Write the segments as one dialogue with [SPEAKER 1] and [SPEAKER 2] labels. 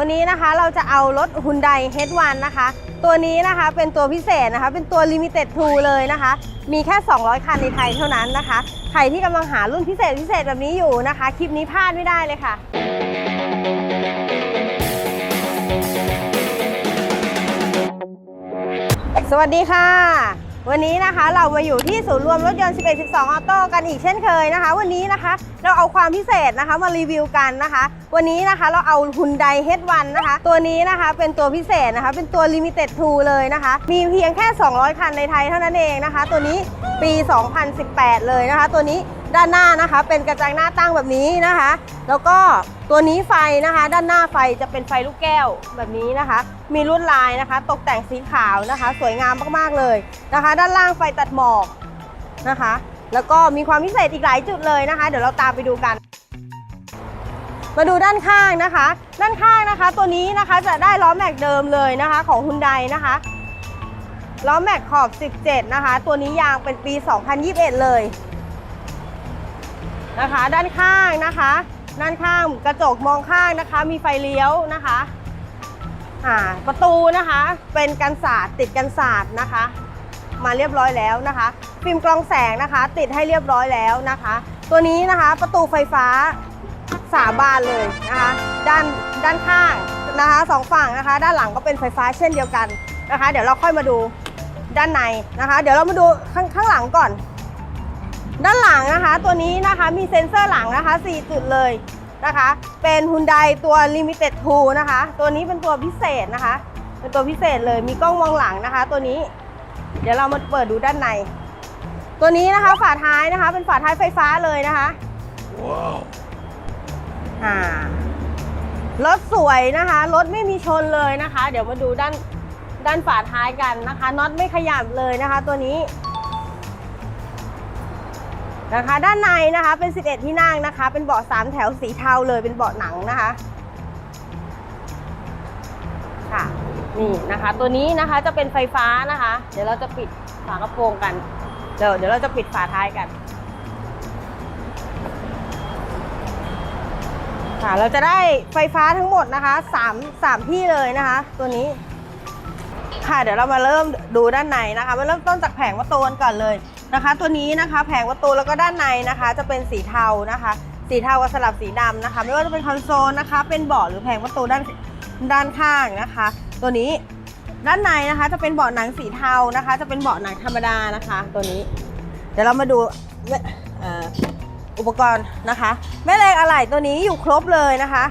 [SPEAKER 1] วันนี้นะคะเราจะเอารถ Hyundai H1 นะคะ ตัวนี้นะคะเป็นตัวพิเศษนะคะ เป็นตัว Limited 2เลยนะคะ มีแค่ 200 คันในไทยเท่านั้นนะคะ ใครที่กำลังหารุ่นพิเศษพิเศษแบบนี้อยู่นะคะ คลิปนี้พลาดไม่ได้เลยค่ะ สวัสดีค่ะ วันนี้นะคะเรามาอยู่ที่ศูนย์รวมรถยนต์ 11 12 ออโต้กันอีกเช่นเคยนะคะ วันนี้นะคะเราเอาความพิเศษนะคะมารีวิวกันนะคะ วันนี้นะคะเราเอาฮุนไดเฮดวันนะคะ ตัวนี้นะคะเป็นตัวพิเศษนะคะ เป็นตัวลิมิเต็ดทูเลยนะคะ มีเพียงแค่ 200 คันในไทยเท่านั้นเองนะคะ ตัวนี้ปี 2018 เลยนะคะ ตัวนี้ ด้านหน้านะคะ เป็นกระจังหน้าตั้งแบบนี้นะคะ แล้วก็ตัวนี้ไฟนะคะ ด้านหน้าไฟจะเป็นไฟลูกแก้วแบบนี้นะคะ มีลวดลายนะคะ ตกแต่งสีขาวนะคะ สวยงามมากๆเลยนะคะ ด้านล่างไฟตัดหมอกนะคะ แล้วก็มีความพิเศษอีกหลายจุดเลยนะคะ เดี๋ยวเราตามไปดูกัน มาดูด้านข้างนะคะ ด้านข้างนะคะ ตัวนี้นะคะจะได้ล้อแม็กเดิมเลยนะคะ ของ Hyundai นะคะล้อแม็กขอบ 17 นะคะ ตัวนี้ยางเป็นปี 2021 เลย นะคะ ด้านข้างนะคะ ด้านข้างกระจกมองข้างนะคะ มีไฟเลี้ยวนะคะอ่าประตูนะคะเป็นกันศาสตร์ติดกันศาสตร์นะคะ มาเรียบร้อยแล้วนะคะฟิล์มกรองแสงนะคะ ติดให้เรียบร้อยแล้วนะคะ ตัวนี้นะคะประตูไฟฟ้าสาบานเลยนะคะด้านด้านข้างนะคะสองฝั่งนะคะ ด้านหลังก็เป็นไฟฟ้าเช่นเดียวกันนะคะ เดี๋ยวเราค่อยมาดูด้านในนะคะ เดี๋ยวเรามาดูข้างข้างหลังก่อน ด้านหลังนะคะ ตัวนี้นะคะมีเซ็นเซอร์หลังนะคะ 4 จุดเลยนะคะ เป็น Hyundai ตัว Limited 2 นะคะ ตัวนี้เป็นตัวพิเศษนะคะ เป็นตัวพิเศษเลยมีกล้องมองหลังนะคะ ตัวนี้ เดี๋ยวเรามาเปิดดูด้านใน ตัวนี้นะคะฝาท้ายนะคะ เป็นฝาท้ายไฟฟ้าเลยนะคะอ่ารถสวยนะคะ รถไม่มีชนเลยนะคะ เดี๋ยวมาดูด้านด้านฝาท้ายกันนะคะน็อตไม่ขยับเลยนะคะ ตัวนี้ นะคะ ด้านในนะคะเป็น 11 ที่นั่งนะคะ เป็นเบาะ3 แถวสีเทาเลยเป็นเบาะหนังนะคะค่ะนี่นะคะ ตัวนี้นะคะจะเป็นไฟฟ้านะคะ เดี๋ยวเราจะปิดฝากระโปรงกัน เดี๋ยวเดี๋ยวเราจะปิดฝาท้ายกันค่ะเราจะได้ไฟฟ้าทั้งหมดนะคะสามสามที่เลยนะคะ ตัวนี้ ค่ะเดี๋ยวเรามาเริ่มดูด้านในนะคะ มาเริ่มต้นจากแผงประตูกันก่อนเลย นะคะ ตัวนี้นะคะแผงประตูแล้วก็ด้านในนะคะ จะเป็นสีเทานะคะ สีเทากับสลับสีดำนะคะ ไม่ว่าจะเป็นคอนโซลนะคะ เป็นเบาะหรือแผงประตูด้านด้านข้างนะคะ ตัวนี้ด้านในนะคะจะเป็นเบาะหนังสีเทานะคะ จะเป็นเบาะหนังธรรมดานะคะ ตัวนี้ เดี๋ยวเรามาดูอุปกรณ์นะคะ แม่เหล็กอะไหล่ตัวนี้อยู่ครบเลยนะคะ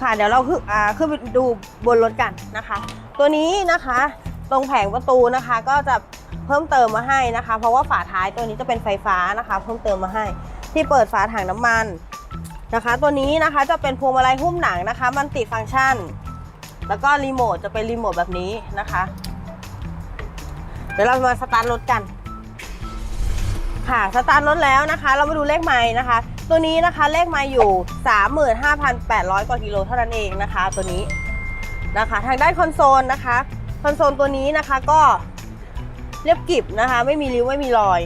[SPEAKER 1] ค่ะเดี๋ยวเราขึ้นอ่าขึ้นไปดูบนรถกันนะคะ ตัวนี้นะคะ ตรงแผงประตูนะคะก็จะเพิ่มเติมมาให้นะคะ เพราะว่าฝาท้ายตัวนี้จะเป็นไฟฟ้านะคะ เพิ่มเติมมาให้ ที่เปิดฝาถังน้ำมันนะคะ ตัวนี้นะคะจะเป็นพวงมาลัยหุ้มหนังนะคะมันติฟังก์ชัน แล้วก็รีโมทจะเป็นรีโมทแบบนี้นะคะ เดี๋ยวเรามาสตาร์ทรถกันค่ะสตาร์ทรถแล้วนะคะ เรามาดูเลขไม้นะคะ ตัวนี้นะคะเลขไม้อยู่ 35,800 กว่ากิโลเท่านั้นเองนะคะ ตัวนี้นะคะ ทางด้านคอนโซลนะคะ คอนโซลตัวนี้นะคะก็เรียบกริบนะคะ ไม่มีริ้วไม่มีรอย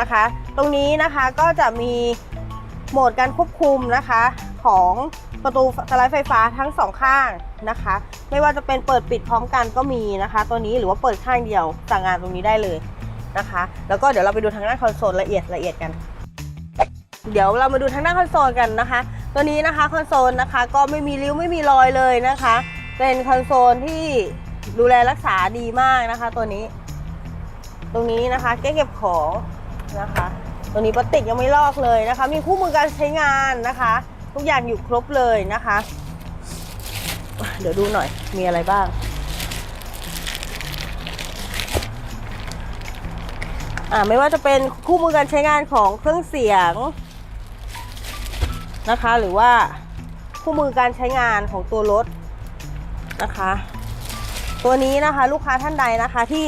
[SPEAKER 1] นะคะ ตรงนี้นะคะก็จะมีโหมดการควบคุมนะคะของประตูสไลด์ไฟฟ้าทั้งสองข้างนะคะ ไม่ว่าจะเป็นเปิดปิดพร้อมกันก็มีนะคะ ตัวนี้หรือว่าเปิดข้างเดียวสั่งงานตรงนี้ได้เลยนะคะ แล้วก็เดี๋ยวเราไปดูทางด้านคอนโซลละเอียดละเอียดกัน เดี๋ยวเรามาดูทางด้านคอนโซลกันนะคะ ตัวนี้นะคะคอนโซลนะคะก็ไม่มีริ้วไม่มีรอยเลยนะคะ เป็นคอนโซลที่ ดูแลรักษาดีมากนะคะ ตัวนี้ ตรงนี้นะคะเก็บเก็บของนะคะ ตัวนี้พลาสติกยังไม่ลอกเลยนะคะ มีคู่มือการใช้งานนะคะ ทุกอย่างอยู่ครบเลยนะคะ เดี๋ยวดูหน่อยมีอะไรบ้างอ่าไม่ว่าจะเป็นคู่มือการใช้งานของเครื่องเสียงนะคะ หรือว่าคู่มือการใช้งานของตัวรถนะคะ ตัวนี้นะคะลูกค้าท่านใดนะคะที่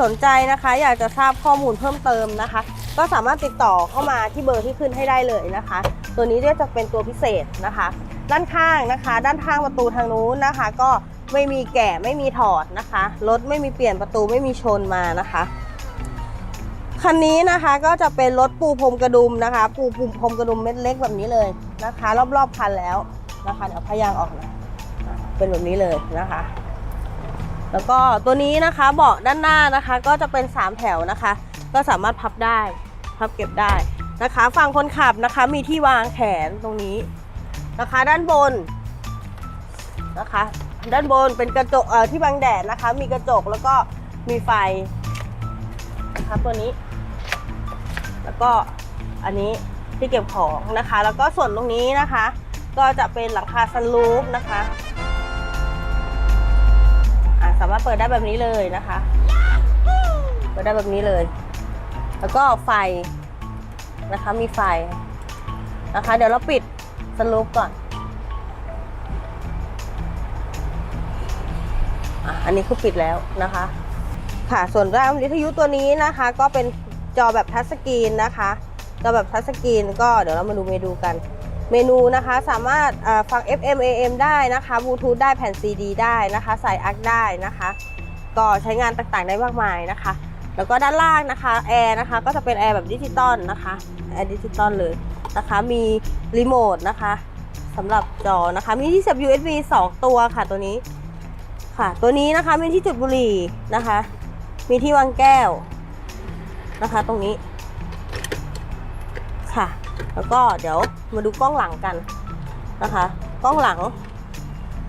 [SPEAKER 1] สนใจนะคะอยากจะทราบข้อมูลเพิ่มเติมนะคะ ก็สามารถติดต่อเข้ามาที่เบอร์ที่ขึ้นให้ได้เลยนะคะ ตัวนี้ก็จะเป็นตัวพิเศษนะคะ ด้านข้างนะคะ ด้านข้างประตูทางนู้นนะคะ ก็ไม่มีแกะไม่มีถอดนะคะรถไม่มีเปลี่ยนประตูไม่มีชนมานะคะคันนี้นะคะก็จะเป็นรถปูพรมกระดุมนะคะ ปูปูพรมกระดุมเม็ดเล็กแบบนี้เลยนะคะ รอบๆคันแล้วนะคะเดี๋ยวพยางออกนะเป็นแบบนี้เลยนะคะ แล้วก็ตัวนี้นะคะเบาะด้านหน้านะคะ ก็จะเป็น 3 แถวนะคะ ก็สามารถพับได้ พับเก็บได้นะคะ ฝั่งคนขับนะคะ มีที่วางแขนตรงนี้นะคะ ด้านบนนะคะ ด้านบนเป็นกระจกเอ่อที่บังแดดนะคะ มีกระจกแล้วก็มีไฟนะคะตัวนี้ แล้วก็อันนี้ที่เก็บของนะคะ แล้วก็ส่วนตรงนี้นะคะ ก็จะเป็นหลังคาซันรูฟนะคะอะ สามารถเปิดได้แบบนี้เลยนะคะ เปิดได้แบบนี้เลย แล้วก็ไฟนะคะมีไฟนะคะ เดี๋ยวเราปิดสลูปก่อนอะอันนี้คือปิดแล้วนะคะ ค่ะส่วนรามวิทยุตัวนี้นะคะ ก็เป็นจอแบบทัชสกรีนนะคะ จอแบบทัชสกรีนก็เดี๋ยวเรามาดูเมนูกัน เมนูนะคะสามารถฟัง FM AM ได้นะคะบลูทูธได้แผ่น CD ได้นะคะใส่อักได้นะคะ ก็ใช้งานต่างๆได้มากมายนะคะ แล้วก็ด้านล่างนะคะแอร์นะคะก็จะเป็นแอร์แบบดิจิตอลนะคะแอร์ดิจิตอลเลยนะคะมีรีโมทนะคะสำหรับจอนะคะมีที่เสียบ USB 2 ตัวค่ะตัวนี้ค่ะ ตัวนี้นะคะมีที่จุดบุหรี่นะคะ มีที่วางแก้วนะคะ ตรงนี้ค่ะ แล้วก็เดี๋ยวมาดูกล้องหลังกันนะคะ กล้องหลัง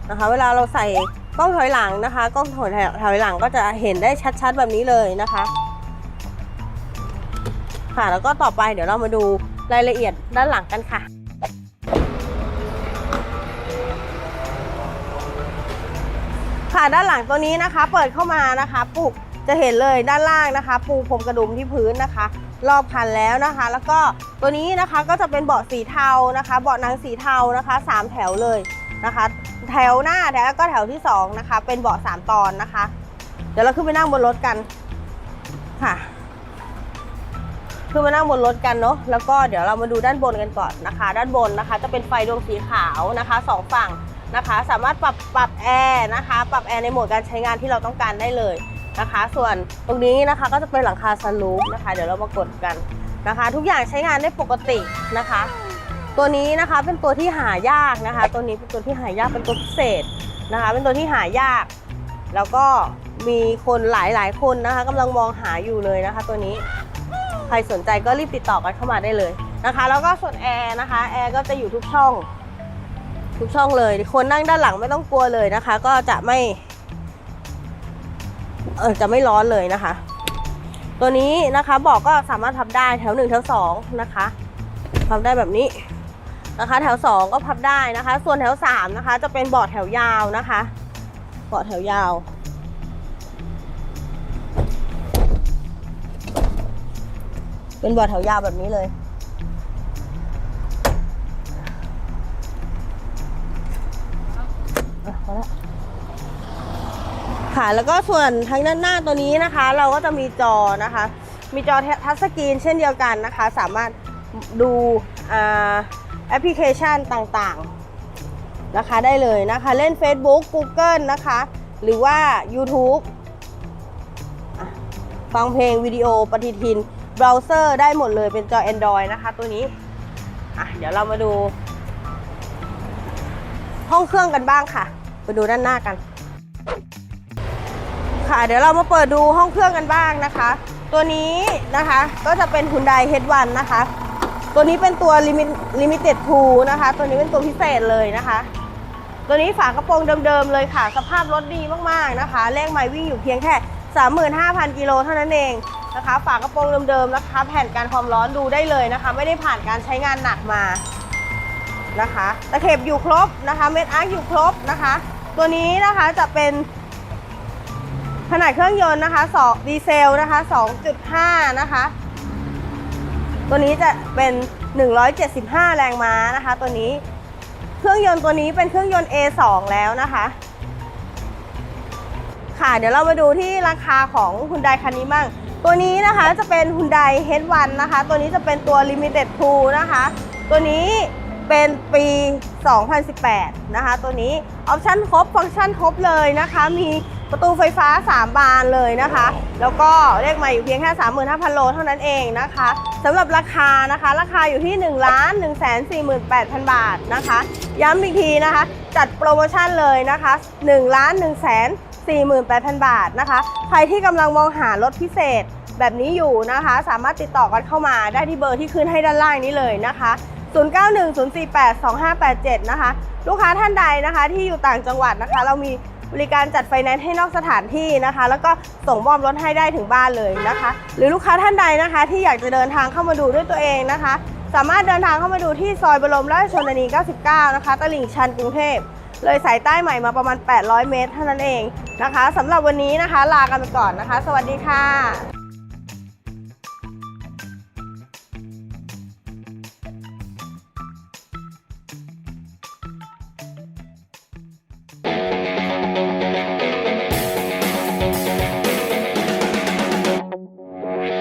[SPEAKER 1] นะคะ เวลาเราใส่กล้องถอยหลังนะคะ กล้องถอยถอยหลังก็จะเห็นได้ชัดๆแบบนี้เลยนะคะ ค่ะแล้วก็ต่อไปเดี๋ยวเรามาดูรายละเอียดด้านหลังกันค่ะค่ะด้านหลังตัวนี้นะคะ เปิดเข้ามานะคะปลูกจะเห็นเลยด้านล่างนะคะ ปูพรมกระดุมที่พื้นนะคะ รอบคันแล้วนะคะ แล้วก็ตัวนี้นะคะก็จะเป็นเบาะสีเทานะคะ เบาะหนังสีเทานะคะสามแถวเลยนะคะ แถวหน้าแล้วก็แถวที่สองนะคะ เป็นเบาะสามตอนนะคะ เดี๋ยวเราขึ้นไปนั่งบนรถกันค่ะขึ้นมานั่งบนรถกันเนาะ แล้วก็เดี๋ยวเรามาดูด้านบนกันก่อนนะคะ ด้านบนนะคะ จะเป็นไฟดวงสีขาวนะคะสองฝั่งนะคะ สามารถปรับปรับแอร์นะคะ ปรับแอร์ในโหมดการใช้งานที่เราต้องการได้เลย นะคะ ส่วนตรงนี้นะคะก็จะเป็นหลังคาซันรูฟนะคะ เดี๋ยวเรามากดกันนะคะ ทุกอย่างใช้งานได้ปกตินะคะ ตัวนี้นะคะเป็นตัวที่หายากนะคะ ตัวนี้เป็นตัวที่หายากเป็นตัวพิเศษนะคะ เป็นตัวที่หายาก แล้วก็มีคนหลายหลายคนนะคะกำลังมองหาอยู่เลยนะคะ ตัวนี้ใครสนใจก็รีบติดต่อกันเข้ามาได้เลยนะคะ แล้วก็ส่วนแอร์นะคะแอร์ก็จะอยู่ทุกช่องทุกช่องเลยคนนั่งด้านหลังไม่ต้องกลัวเลยนะคะ ก็จะไม่ เออจะไม่ร้อนเลยนะคะ ตัวนี้นะคะเบอกก็สามารถพับได้แถวหนึ่งแถวสองนะคะพับได้แบบนี้นะคะ แถวสองก็พับได้นะคะ ส่วนแถวสามนะคะ จะเป็นเบาะแถวยาวนะคะเบาะแถวยาวเป็นเบาะแถวยาวแบบนี้เลย อะพอละ ค่ะ แล้วก็ส่วนทางด้านหน้าตัวนี้นะคะ เราก็จะมีจอนะคะ มีจอทัชสกรีนเช่นเดียวกันนะคะ สามารถดูแอปพลิเคชันต่างๆนะคะได้เลยนะคะ เล่น Facebook Google นะคะ หรือว่า YouTube ฟังเพลงวิดีโอปฏิทินเบราว์เซอร์ได้หมดเลยเป็นจอ Android นะคะตัวนี้อะเดี๋ยวเรามาดู ห้องเครื่องกันบ้างค่ะ ไปดูด้านหน้ากัน ค่ะ เดี๋ยวเรามาเปิดดูห้องเครื่องกันบ้างนะคะ ตัวนี้นะคะก็จะเป็น Hyundai H1 นะคะ ตัวนี้เป็นตัว Limit Limited 2นะคะ ตัวนี้เป็นตัวพิเศษเลยนะคะ ตัวนี้ฝากระโปรงเดิมๆเลยค่ะ สภาพรถดีมากๆนะคะเลขไมล์วิ่งอยู่เพียงแค่ 35,000 กิโลเท่านั้นเองนะคะ ฝากระโปรงเดิมๆนะคะ แผ่นการความร้อนดูได้เลยนะคะ ไม่ได้ผ่านการใช้งานหนักมานะคะตะเข็บอยู่ครบนะคะ เม็ดอาร์คอยู่ครบนะคะ ตัวนี้นะคะจะเป็น ขนาดเครื่องยนต์นะคะ2ดีเซลนะคะ2.5 นะคะ ตัวนี้จะเป็น 175 แรงม้านะคะ ตัวนี้เครื่องยนต์ตัวนี้เป็นเครื่องยนต์ A2 แล้วนะคะ ค่ะเดี๋ยวเรามาดูที่ราคาของ Hyundai คันนี้บ้าง ตัวนี้นะคะจะเป็น Hyundai H1 นะคะ ตัวนี้จะเป็นตัว Limited 2นะคะ ตัวนี้เป็นปี 2018 นะคะ ตัวนี้ออปชั่นครบ ฟังก์ชันครบเลยนะคะ มี ประตูไฟฟ้า 3 บานเลยนะคะ แล้วก็เลขใหม่อยู่เพียงแค่35,000 โลเท่านั้นเองนะคะสำหรับราคานะคะ ราคาอยู่ที่ 1 1 4 8 0 0 0 บาทนะคะ ย้ำอีกทีนะคะ จัดโปรโมชั่นเลยนะคะ 1 1 4 8 0 0 0 บาทนะคะ ใครที่กำลังมองหารถพิเศษแบบนี้อยู่นะคะ สามารถติดต่อกันเข้ามาได้ที่เบอร์ที่ขึ้นให้ด้านล่างนี้เลยนะคะ 0910482587 นะคะ ลูกค้าท่านใดนะคะที่อยู่ต่างจังหวัดนะคะ เรามี บริการจัดไฟแนนซ์ให้นอกสถานที่นะคะ แล้วก็ส่งมอบรถให้ได้ถึงบ้านเลยนะคะ หรือลูกค้าท่านใดนะคะ ที่อยากจะเดินทางเข้ามาดูด้วยตัวเองนะคะ สามารถเดินทางเข้ามาดูที่ซอยบรมราชชนนี 99 นะคะ ตลิ่งชันกรุงเทพเลยสายใต้ใหม่มาประมาณ 800 เมตรเท่านั้นเองนะคะสำหรับวันนี้นะคะ ลากันไปก่อนนะคะ สวัสดีค่ะ